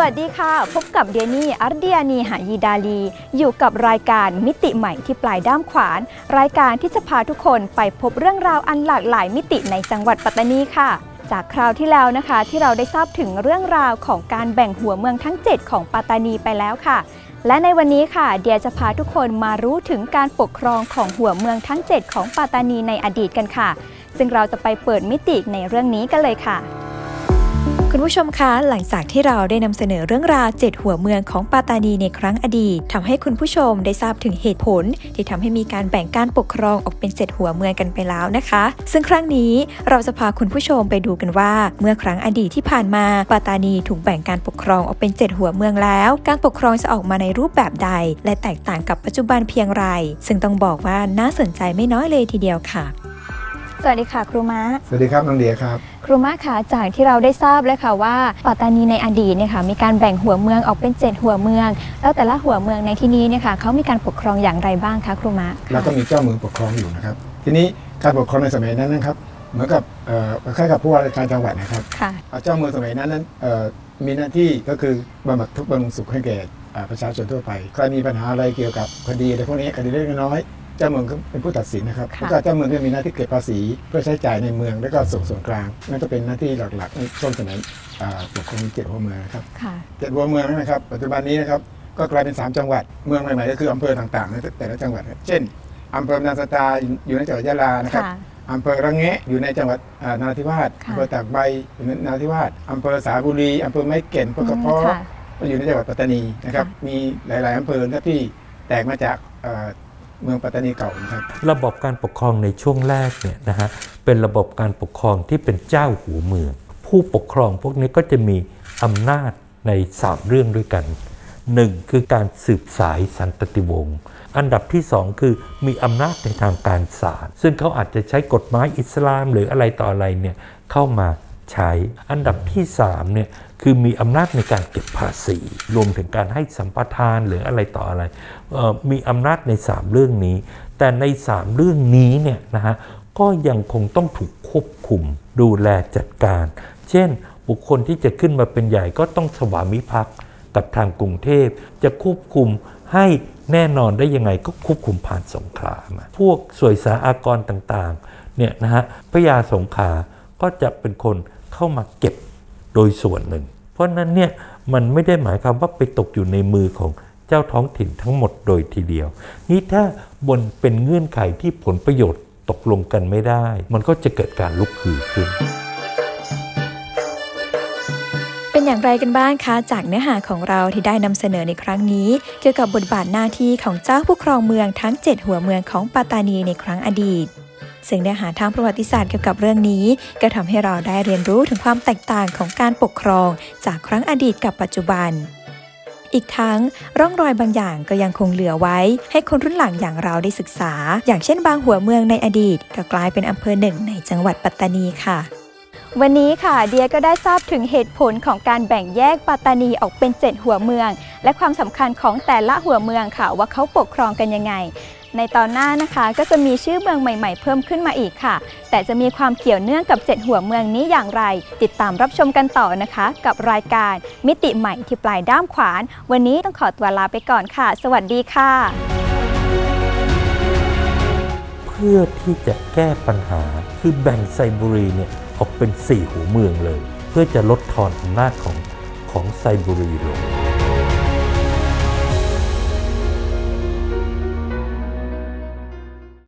วัสดีค่ะ พบกับเดียนี่อาร์เดียนีหายีดาลี อยู่กับรายการมิติใหม่ที่ปลายด้ามขวาน รายการที่จะพาทุกคนไปพบเรื่องราวอันหลากหลายมิติในจังหวัดปัตตานีค่ะ จากคราวที่แล้วนะคะ ที่เราได้ทราบถึงเรื่องราวของการแบ่งหัวเมืองทั้ง 7 ของปัตตานีไปแล้วค่ะ และในวันนี้ค่ะ เดียจะพาทุกคนมารู้ถึงการปกครองของหัวเมืองทั้ง 7 ของปัตตานีในอดีตกันค่ะ ซึ่งเราจะไปเปิดมิติในเรื่องนี้กันเลยค่ะ คุณผู้ชมคะหลังจากที่เราได้นำเสนอเรื่องราวเจ็ดหัวเมืองของปาตานีในครั้งอดีตทำให้คุณผู้ชมได้ทราบถึงเหตุผล ที่ทำให้มีการแบ่งการปกครองออกเป็นเจ็ดหัวเมืองกันไปแล้วนะคะ ซึ่งครั้งนี้เราจะพาคุณผู้ชมไปดูกันว่า เมื่อครั้งอดีตที่ผ่านมาปาตานีถูกแบ่งการปกครองออกเป็นเจ็ดหัวเมืองแล้ว การปกครองจะออกมาในรูปแบบใด และแตกต่างกับปัจจุบันเพียงไร ซึ่งต้องบอกว่าน่าสนใจไม่น้อยเลยทีเดียวค่ะ สวัสดีค่ะครูม้าสวัสดีครับน้องเดียครับ ครูมาค่ะจากที่เราได้ทราบเลยค่ะว่าปัตตานีในอดีตเนี่ยค่ะมีการแบ่งหัวเมืองออกเป็น 7 หัวเมือง แล้วแต่ละหัวเมืองในที่นี้เนี่ยค่ะเขามีการปกครองอย่างไรบ้างคะครูมาเราก็มีเจ้าเมืองปกครองอยู่นะครับ ทีนี้การปกครองในสมัยนั้นนะครับ เหมือนกับเอ่อคล้ายๆกับผู้ว่าราชการจังหวัดนะครับค่ะอ่าเจ้าเมืองสมัยนั้นนั้นเอ่อมีหน้าที่ก็คือบำบัดทุกข์บำรุงสุขให้แก่อ่าประชาชนทั่วไป ใครมีปัญหาอะไรเกี่ยวกับคดีอะไรพวกนี้คดีเล็กๆน้อยๆ เจ้าเมืองก็เป็นผู้ตัดสินนะครับค่ะ แล้วก็เจ้าเมืองก็มีหน้าที่เก็บภาษีเพื่อใช้จ่ายในเมือง แล้วก็ส่งส่วนกลางนั่นก็เป็นหน้าที่หลักๆในช่วงสมัยอ่าปกครองเจ็ดหัวเมืองนะครับ ค่ะ เจ็ดหัวเมืองนะครับปัจจุบันนี้นะครับก็กลายเป็น 3 จังหวัดเมืองใหม่ๆก็คืออำเภอต่างๆในแต่ละจังหวัดครับเช่นอำเภอนาสตาอยู่ในจังหวัดยะลานะครับค่ะ อำเภอระแงะอยู่ในจังหวัดอ่านราธิวาสค่ะ อำเภอตากใบอยู่ในนราธิวาสอำเภอสาบุรีอำเภอไม้เก่นอำเภอกระเพาะ ค่ะ ก็อยู่ในจังหวัดปัตตานีนะครับค่ะมีหลาย ๆอำเภอนะครับที่แตกมาจากเอ่อ เมืองปัตตานีเก่านะครับ ระบบการปกครองในช่วงแรกเนี่ยนะฮะเป็นระบบการปกครองที่เป็นเจ้าหัวเมือง ผู้ปกครองพวกนี้ก็จะมีอำนาจในสามเรื่องด้วยกันหนึ่งคือการสืบสายสันตติวงศ์อันดับที่สองคือมีอำนาจในทางการศาลซึ่งเขาอาจจะใช้กฎหมายอิสลามหรืออะไรต่ออะไรเนี่ยเข้ามา ใช้ อันดับที่สามเนี่ยคือมีอำนาจในการเก็บภาษี รวมถึงการให้สัมปทานหรืออะไรต่ออะไร มีอำนาจใน 3 เรื่องนี้ แต่ใน 3 เรื่องนี้เนี่ยนะฮะก็ยังคงต้องถูกควบคุมดูแลจัดการ เช่น บุคคลที่จะขึ้นมาเป็นใหญ่ก็ต้องสวามิภักดิ์กับทางกรุงเทพ จะควบคุมให้แน่นอนได้ยังไงก็ควบคุมผ่านสงขลามาพวกสวยสาอากรต่างๆเนี่ยนะฮะพระยาสงขาก็จะเป็นคน เข้ามาเก็บโดยส่วนหนึ่ง เพราะนั้นเนี่ยมันไม่ได้หมายความว่าไปตกอยู่ในมือของเจ้าท้องถิ่นทั้งหมดโดยทีเดียว นี่ถ้าบนเป็นเงื่อนไขที่ผลประโยชน์ตกลงกันไม่ได้ มันก็จะเกิดการลุกฮือขึ้น เป็นอย่างไรกันบ้างคะจากเนื้อหาของเราที่ได้นำเสนอในครั้งนี้ เกี่ยวกับบทบาทหน้าที่ของเจ้าผู้ครองเมืองทั้ง 7 หัวเมืองของปัตตานีในครั้งอดีต ซึ่งเนื้อหาทางประวัติศาสตร์เกี่ยวกับเรื่องนี้ ก็ทำให้เราได้เรียนรู้ถึงความแตกต่างของการปกครอง จากครั้งอดีตกับปัจจุบัน อีกทั้งร่องรอยบางอย่างก็ยังคงเหลือไว้ ให้คนรุ่นหลังอย่างเราได้ศึกษา อย่างเช่นบางหัวเมืองในอดีต ก็กลายเป็นอำเภอหนึ่งในจังหวัดปัตตานีค่ะวันนี้ค่ะเดียก็ได้ทราบถึงเหตุผลของการแบ่งแยกปัตตานีออกเป็น 7 หัวเมือง และความสำคัญของแต่ละหัวเมืองค่ะ ว่าเขาปกครองกันยังไง ในตอนหน้านะคะก็จะมีชื่อเมืองใหม่ๆ เพิ่มขึ้นมาอีกค่ะ แต่จะมีความเกี่ยวเนื่องกับ 7 หัวเมืองนี้อย่างไร ติดตามรับชมกันต่อนะคะ กับรายการมิติใหม่ที่ปลายด้ามขวาน วันนี้ต้องขอตัวลาไปก่อนค่ะ สวัสดีค่ะ เพื่อที่จะแก้ปัญหาคือแบ่งไซบุรีเนี่ยออกเป็น 4 หัวเมืองเลย เพื่อจะลดทอนอำนาจของของไซบุรีลง